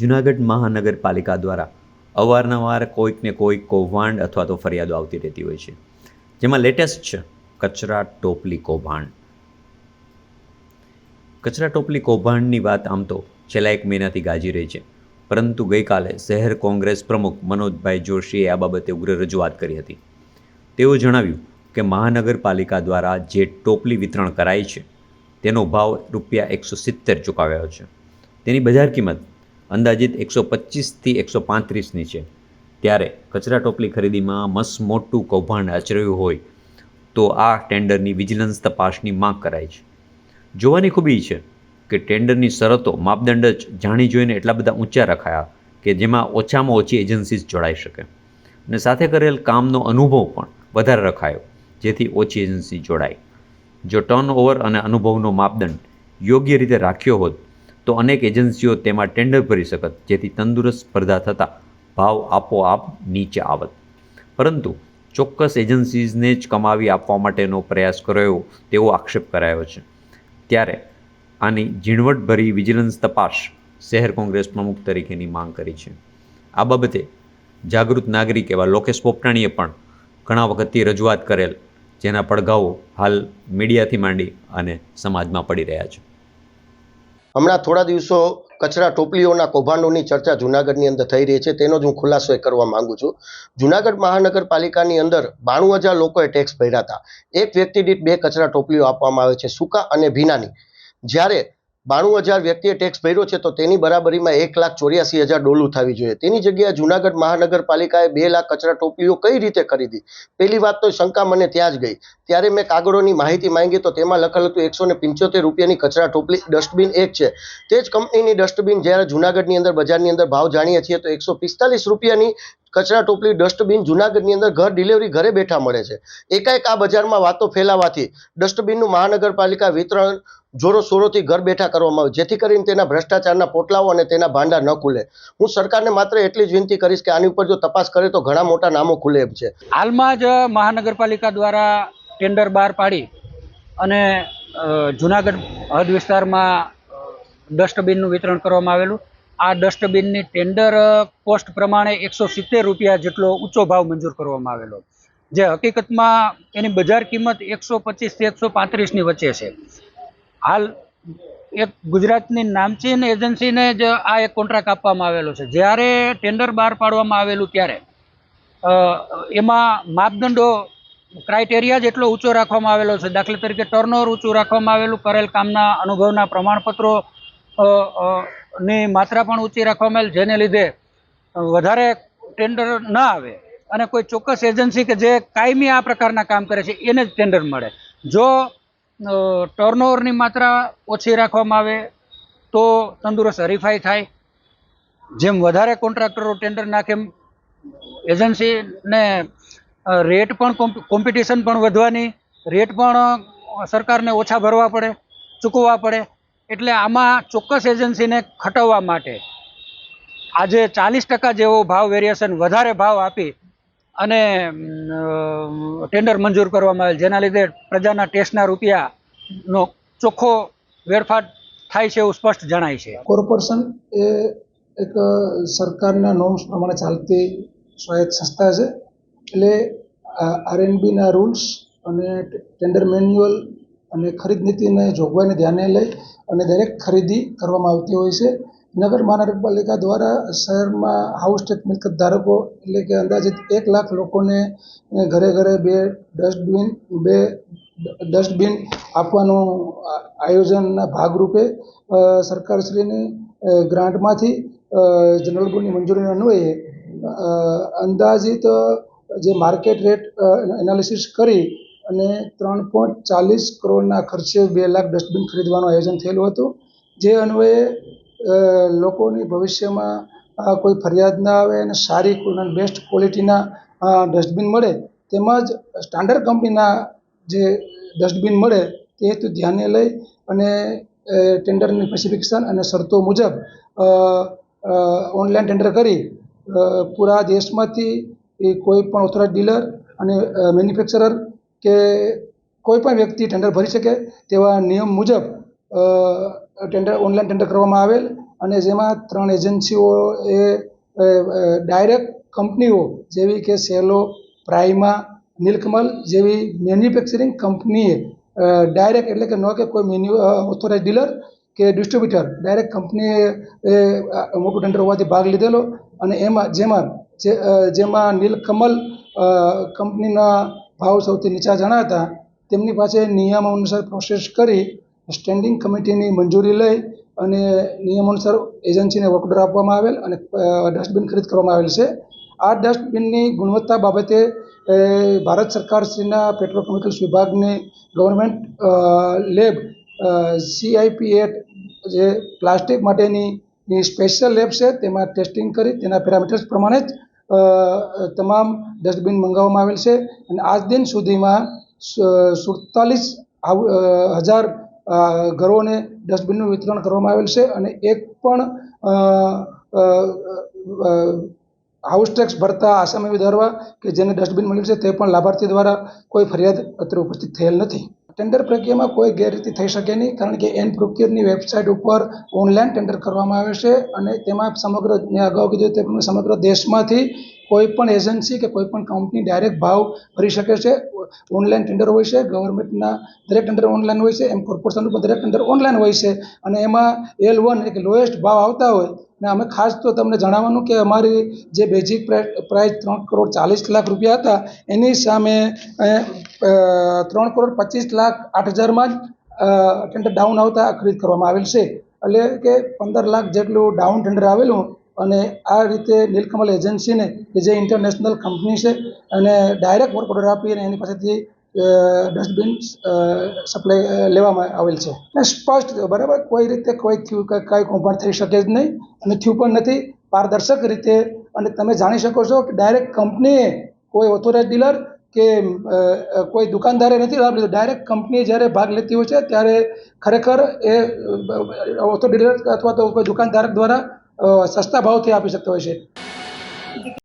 જૂનાગઢ મહાનગરપાલિકા દ્વારા અવારનવાર કોઈકને કોઈક કૌભાંડ અથવા તો ફરિયાદો આવતી રહેતી હોય છે. જેમાં લેટેસ્ટ છે, કચરા ટોપલી કૌભાંડ. કચરા ટોપલી કૌભાંડની વાત આમ તો છેલ્લા એક મહિનાથી ગાજી રહી છે. પરંતુ ગઈકાલે શહેર કોંગ્રેસ પ્રમુખ મનોજભાઈ જોશીએ આ બાબતે ઉગ્ર રજૂઆત કરી હતી. તેઓ જણાવ્યું કે મહાનગરપાલિકા દ્વારા જે ટોપલી વિતરણ કરાઈ છે, તેનો ભાવ રૂપિયા એકસો સિત્તેર ચૂકવ્યો છે. તેની બજાર કિંમત અંદાજિત એકસો પચીસથી એકસો પાંત્રીસની છે. ત્યારે કચરા ટોપલી ખરીદીમાં મસ મોટું કૌભાંડ આચર્યું હોય તો આ ટેન્ડરની વિજિલન્સ તપાસની માંગ કરાય છે. જોવાની ખૂબી છે કે ટેન્ડરની શરતો માપદંડ જ જાણી જોઈને એટલા બધા ઊંચા રખાયા કે જેમાં ઓછામાં ઓછી એજન્સીઝ જોડાઈ શકે. અને સાથે કરેલ કામનો અનુભવ પણ વધારે રખાયો, જેથી ઓછી એજન્સી જોડાય. જો ટર્ન ઓવર અને અનુભવનો માપદંડ યોગ્ય રીતે રાખ્યો હોત તો અનેક એજન્સીઓ તેમાં ટેન્ડર ભરી શકત, જેથી તંદુરસ્ત સ્પર્ધા થતાં ભાવ આપોઆપ નીચે આવત. પરંતુ ચોક્કસ એજન્સીઝને જ કમાવી આપવા માટેનો પ્રયાસ કર્યો તેવો આક્ષેપ કરાયો છે. ત્યારે આની ઝીણવટભરી વિજિલન્સ તપાસ શહેર કોંગ્રેસ પ્રમુખ તરીકેની માંગ કરી છે. આ બાબતે જાગૃત નાગરિક એવા લોકેશ પોપટાણીએ પણ ઘણા વખતથી રજૂઆત કરેલ, જેના પડઘાઓ હાલ મીડિયાથી માંડી અને સમાજમાં પડી રહ્યા છે. હમણાં થોડા દિવસો કચરા ટોપલીઓના કૌભાંડોની ચર્ચા જુનાગઢની અંદર થઈ રહી છે. તેનો જ હું ખુલાસો કરવા માંગુ છું. જુનાગઢ મહાનગરપાલિકાની અંદર બાણું હજાર લોકોએ ટેક્સ ભર્યા હતા. એક વ્યક્તિ દીઠ બે કચરા ટોપલીઓ આપવામાં આવે છે. સૂકા અને ભીનાની. જ્યારે બાણું હજાર વ્યક્તિએ ટેક્સ ભર્યો છે, તો તેની બરાબરીમાં એક લાખ ચોર્યાસી હજાર ડોલું થવી જોઈએ. તેની જગ્યાએ જુનાગઢ મહાનગરપાલિકાએ બે લાખ કચરા ટોપલીઓ કઈ રીતે ખરીદી? પહેલી વાત તો શંકા મને ત્યાં જ ગઈ. ત્યારે મેં કાગળોની માહિતી માંગી તો તેમાં લખેલું હતું એકસો ને પંચોતેર રૂપિયાની કચરા ટોપલી, ડસ્ટબિન એક છે. તે જ કંપનીની ડસ્ટબિન જ્યારે જુનાગઢની અંદર બજારની અંદર ભાવ જાણીએ છીએ તો એકસો પિસ્તાલીસ રૂપિયાની કચરા ટોપલી ડસ્ટબિન જુનાગઢની અંદર ઘર ડિલિવરી ઘરે બેઠા મળે છે. એકાએક આ બજારમાં વાતો ફેલાવાથી ડસ્ટબિનનું મહાનગરપાલિકા વિતરણ જોરો શોરોથી ઘર બેઠા કરવામાં આવે. જેથી કરીને તેના ભ્રષ્ટાચારના પોટલાઓ અને તેના ભાંડા ન ખુલે. હું સરકારને માત્ર એટલી જ વિનંતી કરીશ કે આની ઉપર જો તપાસ કરે તો ઘણા મોટા નામો ખુલે એમ છે. હાલમાં જ મહાનગરપાલિકા દ્વારા ટેન્ડર બહાર પાડી અને જૂનાગઢ હદ વિસ્તારમાં ડસ્ટબિનનું વિતરણ કરવામાં આવેલું. આ ડસ્ટબિનની ટેન્ડર કોસ્ટ પ્રમાણે એકસો સિત્તેર રૂપિયા જેટલો ઊંચો ભાવ મંજૂર કરવામાં આવેલો. જે હકીકતમાં એની બજાર કિંમત એકસો પચીસથી એકસો પાંત્રીસની વચ્ચે છે. હાલ એક ગુજરાતની નામચીન એજન્સીને જ આ એક કોન્ટ્રાક્ટ આપવામાં આવેલો છે. જ્યારે ટેન્ડર બહાર પાડવામાં આવેલું ત્યારે એમાં માપદંડો ક્રાઇટેરિયા જેટલો ઊંચો રાખવામાં આવેલો છે. દાખલા તરીકે ટર્નઓવર ઊંચું રાખવામાં આવેલું કરેલ કામના અનુભવના પ્રમાણપત્રો ની માત્રા પણ ઊંચી રાખવામાં આવેલ, જેને લીધે વધારે ટેન્ડર ન આવે. અને કોઈ ચોક્કસ એજન્સી કે જે કાયમી આ પ્રકારના કામ કરે છે, એને જ ટેન્ડર મળે. જો ટર્નઓવરની માત્રા ઓછી રાખવામાં આવે, તો તંદુરસ્ત હરીફાઈ થાય. જેમ વધારે કોન્ટ્રાક્ટરો ટેન્ડર નાખે, એમ એજન્સીને રેટ પણ કોમ્પિટિશન પણ વધવાની રેટ પણ સરકારને ઓછા ભરવા પડે, ચૂકવવા પડે. એટલે આમાં ચોક્કસ એજન્સીને ખટવવા માટે આજે ચાલીસ ટકા જેવો ભાવ વેરિએશન વધારે ભાવ આપી અને ટેન્ડર મંજૂર કરવામાં આવેલ, જેના લીધે પ્રજાના ટેક્સના રૂપિયાનો ચોખ્ખો વેડફાટ થાય છે એવું સ્પષ્ટ જણાય છે. કોર્પોરેશન એ એક સરકારના નોર્મ્સ પ્રમાણે ચાલતી સ્વાયત્ત સંસ્થા છે. એટલે આરએનબીના રૂલ્સ અને ટેન્ડર મેન્યુઅલ અને ખરીદ નીતિને જોગવાઈને ધ્યાને લઈ અને દરેક ખરીદી કરવામાં આવતી હોય છે. નગર મહાનગરપાલિકા દ્વારા શહેરમાં હાઉસ ટેક મિલકત ધારકો એટલે કે અંદાજિત એક લાખ લોકોને ઘરે ઘરે બે ડસ્ટબિન બે ડસ્ટબિન આપવાનું આયોજનના ભાગરૂપે સરકારશ્રીની ગ્રાન્ટમાંથી જનરલ બોર્ડની મંજૂરી અન્વયે અંદાજિત જે માર્કેટ રેટ એનાલિસિસ કરી અને ત્રણ પોઈન્ટ ચાલીસ કરોડના ખર્ચે બે લાખ ડસ્ટબિન ખરીદવાનું આયોજન થયેલું હતું. જે અન્વયે લોકોની ભવિષ્યમાં કોઈ ફરિયાદ ના આવે અને સારી અને બેસ્ટ ક્વોલિટીના ડસ્ટબિન મળે, તેમજ સ્ટાન્ડર્ડ કંપનીના જે ડસ્ટબિન મળે, તે હેતુ ધ્યાને લઈ અને ટેન્ડરની સ્પેસિફિકેશન અને શરતો મુજબ ઓનલાઈન ટેન્ડર કરી પૂરા દેશમાંથી કોઈ પણ ઓથોરાઇઝ ડીલર અને મેન્યુફેક્ચરર કે કોઈ પણ વ્યક્તિ ટેન્ડર ભરી શકે તેવા નિયમ મુજબ ટેન્ડર ઓનલાઈન ટેન્ડર કરવામાં આવેલ અને જેમાં ત્રણ એજન્સીઓ એ ડાયરેક્ટ કંપનીઓ જેવી કે સેલો, પ્રાઇમા, નીલકમલ જેવી મેન્યુફેક્ચરિંગ કંપનીએ ડાયરેક્ટ એટલે કે ન કે કોઈ મેન્યુ ઓથોરાઇઝ ડીલર કે ડિસ્ટ્રીબ્યુટર ડાયરેક્ટ કંપનીએ મોટું ટેન્ડર હોવાથી ભાગ લીધેલો અને એમાં, જેમાં જેમાં નીલકમલ કંપનીના ભાવ સૌથી નીચા જણાતા તેમની પાસે નિયમ અનુસાર પ્રોસેસ કરી સ્ટેન્ડિંગ કમિટીની મંજૂરી લઈ અને નિયમ અનુસાર એજન્સીને વર્ક આપવામાં આવેલ અને ડસ્ટબિન ખરીદ કરવામાં આવેલ છે. આ ડસ્ટબિનની ગુણવત્તા બાબતે ભારત સરકારશ્રીના પેટ્રોકેમિકલ્સ વિભાગની ગવર્મેન્ટ લેબ સીઆઈપીએટ જે પ્લાસ્ટિક માટેની સ્પેશિયલ લેબ છે, તેમાં ટેસ્ટિંગ કરી, તેના પેરામીટર્સ પ્રમાણે જ તમામ ડસ્ટબિન મંગાવવામાં આવેલ છે અને આજ દિન સુધીમાં સુડતાલીસ હજાર ઘરોને ડસ્ટબિનનું વિતરણ કરવામાં આવેલ છે અને એક પણ હાઉસ ટેક્સ ભરતા આસામી વિધારવા કે જેને ડસ્ટબિન મળ્યું છે તે પણ લાભાર્થી દ્વારા કોઈ ફરિયાદ અત્રે ઉપસ્થિત થયેલ નથી. ટેન્ડર પ્રક્રિયામાં કોઈ ગેરરીતિ થઈ શકે નહીં, કારણ કે એન પ્રોક્યુરની વેબસાઇટ ઉપર ઓનલાઈન ટેન્ડર કરવામાં આવે છે અને તેમાં સમગ્ર, મેં અગાઉ કીધું તે પ્રમાણે સમગ્ર દેશમાંથી કોઈ પણ એજન્સી કે કોઈ પણ કંપની ડાયરેક્ટ ભાવ ભરી શકે છે. ઓનલાઈન ટેન્ડર હોય છે ગવર્મેન્ટના દરેક ટેન્ડર ઓનલાઈન હોય છે, એમ કોર્પોરેશનનું પણ દરેક ટેન્ડર ઓનલાઈન હોય છે અને એમાં એલ વન એટલે લોએસ્ટ ભાવ આવતા હોય. ને અમે ખાસ તો તમને જણાવવાનું કે અમારી જે બેઝિક પ્રાઇસ ત્રણ કરોડ ચાલીસ લાખ રૂપિયા હતા, એની સામે ત્રણ કરોડ પચીસ લાખ આઠ હજારમાં જ ટેન્ડર ડાઉન આવતા ખરીદ કરવામાં આવેલ છે. એટલે કે પંદર લાખ જેટલું ડાઉન ટેન્ડર આવેલું અને આ રીતે નીલકમલ એજન્સીને કે જે ઇન્ટરનેશનલ કંપની છે અને ડાયરેક્ટ વર્ક ઓર્ડર આપી અને એની પાસેથી ડસ્ટબિન સપ્લાય લેવામાં આવેલ છે. અને સ્પષ્ટ બરાબર? કોઈ રીતે કોઈ થયું કે કાંઈ કૌભાંડ થઈ શકે જ નહીં અને થયું પણ નથી. પારદર્શક રીતે અને તમે જાણી શકો છો કે ડાયરેક્ટ કંપનીએ કોઈ ઓથોરાઇઝ ડીલર કે કોઈ દુકાનદારે નથી લાભ લીધો ડાયરેક્ટ કંપની જ્યારે ભાગ લેતી હોય છે, ત્યારે ખરેખર એ ઓટો ડીલર અથવા તો કોઈ દુકાનધારક દ્વારા સસ્તા ભાવથી આપી શકતો હોય છે.